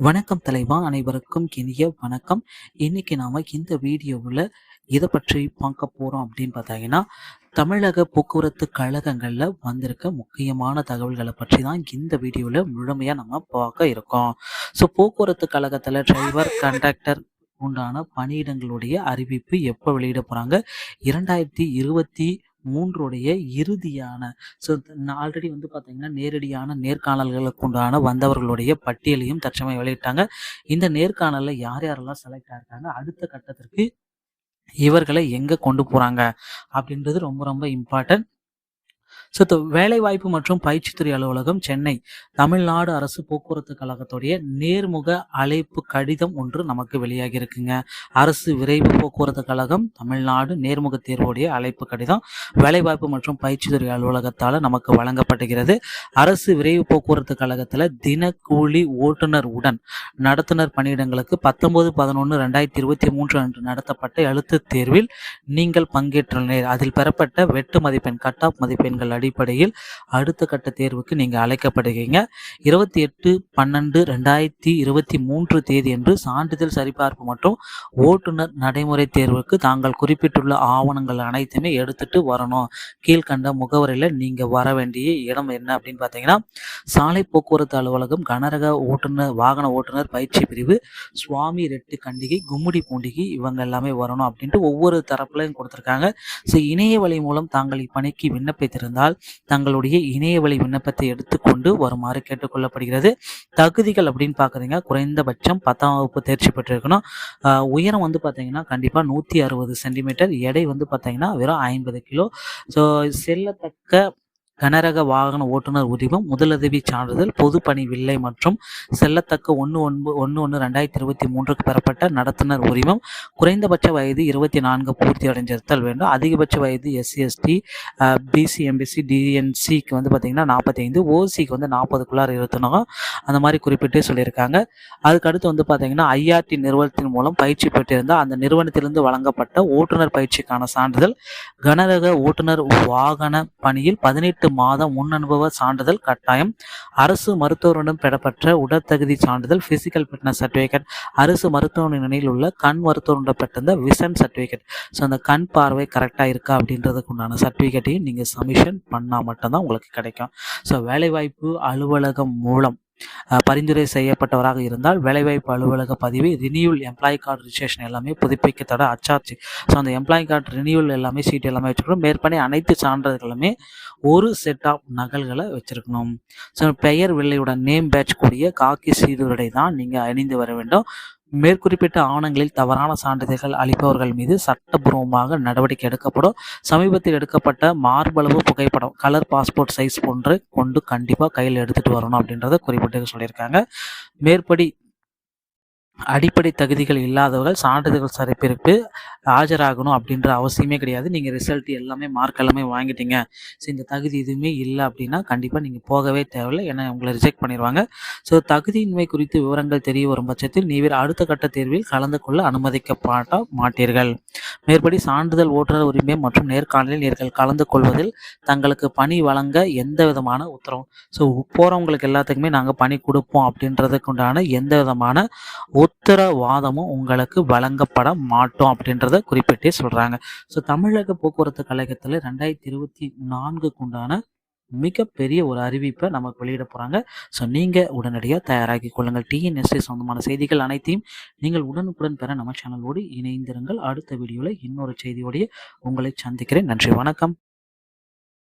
வணக்கம் தலைவா அனைவருக்கும் இனிய வணக்கம். இன்னைக்கு நாம இந்த வீடியோவில் இதை பற்றி பார்க்க போறோம் அப்படின்னு பார்த்தீங்கன்னா தமிழக போக்குவரத்து கழகங்களில் வந்திருக்க முக்கியமான தகவல்களை பற்றி தான் இந்த வீடியோவில் முழுமையாக நம்ம பார்க்க இருக்கோம். ஸோ போக்குவரத்து கழகத்தில் டிரைவர் கண்டக்டர் உண்டான பணியிடங்களுடைய அறிவிப்பு எப்போ வெளியிட போகிறாங்க இரண்டாயிரத்தி இருபத்தி மூன்றுடைய இறுதியான. ஸோ ஆல்ரெடி வந்து பார்த்தீங்கன்னா நேரடியான நேர்காணல்களுக்கு உண்டான வந்தவர்களுடைய பட்டியலையும் தற்சமயம் வெளியிட்டாங்க. இந்த நேர்காணலில் யார் யாரெல்லாம் செலக்ட் ஆயிருக்காங்க? அடுத்த கட்டத்திற்கு இவர்களை எங்கே கொண்டு போகிறாங்க அப்படின்றது ரொம்ப ரொம்ப இம்பார்ட்டன்ட் ஸோ வேலைவாய்ப்பு மற்றும் பயிற்சித்துறை அலுவலகம் சென்னை. தமிழ்நாடு அரசு போக்குவரத்து கழகத்துடைய நேர்முக அழைப்பு கடிதம் ஒன்று நமக்கு வெளியாகி இருக்குங்க. அரசு விரைவு போக்குவரத்து கழகம் தமிழ்நாடு நேர்முக தேர்வுடைய அழைப்பு கடிதம் வேலைவாய்ப்பு மற்றும் பயிற்சித்துறை அலுவலகத்தால் நமக்கு வழங்கப்படுகிறது அரசு விரைவு போக்குவரத்து கழகத்தில் தினக்கூலி ஓட்டுநர் உடன் நடத்துனர் பணியிடங்களுக்கு பத்தொன்பது பதினொன்று ரெண்டாயிரத்தி இருபத்தி மூன்று அன்று நடத்தப்பட்ட எழுத்து தேர்வில் நீங்கள் பங்கேற்றுள்ளனர். அதில் பெறப்பட்ட வெட்டு மதிப்பெண் கட் ஆஃப் மதிப்பெண்கள் அடிப்படையில் அடுத்த கட்ட தேர்வுக்கு நீங்கள் அழைக்கப்படுகிறீங்க. இருபத்தி எட்டு பன்னெண்டு ரெண்டாயிரத்தி இருபத்தி மூன்று தேதி என்று சான்றிதழ் சரிபார்ப்பு மற்றும் ஓட்டுநர் நடைமுறை தேர்வுக்கு தாங்கள் குறிப்பிட்டுள்ள ஆவணங்கள் அனைத்துமே எடுத்துட்டு வரணும். கீழ்கண்ட முகவரியில் நீங்கள் வர வேண்டிய இடம் என்ன அப்படின்னு பார்த்தீங்கன்னா சாலை போக்குவரத்து அலுவலகம் கனரக ஓட்டுநர் வாகன ஓட்டுநர் பயிற்சி பிரிவு சுவாமி ரெட்டு கண்டிகை கும்முடி பூண்டிகை இவங்க எல்லாமே வரணும் அப்படின்ட்டு ஒவ்வொரு தரப்புலையும் கொடுத்துருக்காங்க. ஸோ இணைய வழி மூலம் தாங்கள் இப்பணிக்கு விண்ணப்பித்திருந்தால் இருந்தால் தங்களுடைய இணைய வழி விண்ணப்பத்தை எடுத்துக்கொண்டு வருமாறு கேட்டுக்கொள்ளப்படுகிறது. தகுதிகள் அப்படின்னு பார்க்குறீங்க குறைந்தபட்சம் பத்தாம் வகுப்பு தேர்ச்சி பெற்றிருக்கணும். உயரம் வந்து பார்த்தீங்கன்னா கண்டிப்பாக நூற்றி அறுபது சென்டிமீட்டர் எடை வந்து பார்த்தீங்கன்னா வெறும் ஐம்பது கிலோ. ஸோ செல்லத்தக்க கனரக வாகன ஓட்டுநர் உரிமம் முதலுதவி சான்றிதழ் பொதுப்பணி வில்லை மற்றும் செல்லத்தக்க ஒன்று ஒன்பது ஒன்று ஒன்று ரெண்டாயிரத்தி இருபத்தி மூன்றுக்கு பெறப்பட்ட நடத்துனர் உரிமம் குறைந்தபட்ச வயது இருபத்தி நான்கு பூர்த்தி அடைஞ்சிருத்தல் வேண்டும். அதிகபட்ச வயது SC ST BC MBC BC MBC டிஎன்சிக்கு வந்து பார்த்திங்கன்னா நாற்பத்தைந்து ஓசிக்கு வந்து நாற்பதுக்குள்ளார் இருத்தணும் அந்த மாதிரி குறிப்பிட்டே சொல்லியிருக்காங்க. அதுக்கடுத்து வந்து பார்த்திங்கன்னா ஐஆர்டி நிறுவனத்தின் மூலம் பயிற்சி பெற்றிருந்தால் அந்த நிறுவனத்திலிருந்து வழங்கப்பட்ட ஓட்டுநர் பயிற்சிக்கான சான்றிதழ் கனரக ஓட்டுநர் வாகன பணியில் பதினெட்டு எட்டு மாதம் முன் அனுபவ சான்றிதழ் கட்டாயம். அரசு மருத்துவரிடம் பெறப்பட்ட உடற்தகுதி சான்றிதழ் பிசிக்கல் ஃபிட்னஸ் சர்டிஃபிகேட் அரசு மருத்துவமனையில் உள்ள கண் மருத்துவரிடம் பெற்றிருந்த விசன் சர்டிஃபிகேட் ஸோ அந்த கண் பார்வை கரெக்டாக இருக்கா அப்படின்றதுக்கு உண்டான சர்டிஃபிகேட்டையும் நீங்கள் சப்மிஷன் பண்ணால் மட்டும்தான் உங்களுக்கு கிடைக்கும். ஸோ வேலைவாய்ப்பு அலுவலகம் மூலம் பரிந்துரை செய்யப்பட்டவராக இருந்தால் வேலைவாய்ப்பு அலுவலக பதிவு ரினியூவல் எம்ப்ளாயி கார்டு ரிஜிஸ்ட்ரேஷன் எல்லாமே புதுப்பிக்கத்தோட அச்சாச்சு. ஸோ அந்த எம்ப்ளாயி கார்டு ரினியூவல் எல்லாமே சீட் எல்லாமே வச்சுக்கணும் மேற்படி அனைத்து சான்றிதழ்களுமே ஒரு செட் ஆஃப் நகல்களை வச்சுருக்கணும். ஸோ பெயர் வில்லையுடன் நேம் பேட்ச் கூடிய காக்கி சீருடை தான் நீங்கள் அணிந்து வர வேண்டும். மேற்குறிப்பிட்ட ஆவணங்களில் தவறான சான்றிதழ்கள் அளிப்பவர்கள் மீது சட்டபூர்வமாக நடவடிக்கை எடுக்கப்படும். சமீபத்தில் எடுக்கப்பட்ட மார்பளவு புகைப்படம் கலர் பாஸ்போர்ட் சைஸ் போன்று கொண்டு கண்டிப்பாக கையில் எடுத்துகிட்டு வரணும் அப்படின்றத குறிப்பிட்டு சொல்லியிருக்காங்க. மேற்படி அடிப்படை தகுதிகள் இல்லாதவர்கள் சான்றிதழ்கள் சரிப்பிற்கு ஆஜராகணும் அப்படின்ற அவசியமே கிடையாது. நீங்கள் ரிசல்ட் எல்லாமே மார்க் எல்லாமே வாங்கிட்டீங்க. ஸோ இந்த தகுதி எதுவுமே இல்லை அப்படின்னா கண்டிப்பாக நீங்கள் போகவே தேவையில்லை. ஏன்னா உங்களை ரிஜெக்ட் பண்ணிடுவாங்க ஸோ தகுதியின்மை குறித்து விவரங்கள் தெரிய வரும் பட்சத்தில் நீவர் அடுத்த கட்ட தேர்வில் கலந்து கொள்ள அனுமதிக்கப்பட மாட்டீர்கள். மேற்படி சான்றிதழ் ஓட்டுநர் உரிமை மற்றும் நேர்காணலில் நீங்கள் கலந்து கொள்வதில் தங்களுக்கு பணி வழங்க எந்த விதமான உத்தரவும் ஸோ போகிறவங்களுக்கு எல்லாத்துக்குமே நாங்கள் பணி கொடுப்போம் அப்படின்றதுக்கு உண்டான எந்த விதமான உத்தரவாதமும் உங்களுக்கு வழங்கப்பட மாட்டோம் அப்படின்றத குறிப்பிட்டே சொல்கிறாங்க ஸோ தமிழக போக்குவரத்து கழகத்தில் ரெண்டாயிரத்தி இருபத்தி நான்குக்கு உண்டான மிகப்பெரிய ஒரு அறிவிப்பை நமக்கு வெளியிட போகிறாங்க ஸோ நீங்கள் உடனடியாக தயாராகி கொள்ளுங்கள். டிஎன்எஸ்ஏ சொந்தமான செய்திகள் அனைத்தையும் நீங்கள் உடனுக்குடன் பெற நம்ம சேனலோடு இணைந்திருங்கள். அடுத்த வீடியோவில் இன்னொரு செய்தியோடைய உங்களை சந்திக்கிறேன். நன்றி வணக்கம்.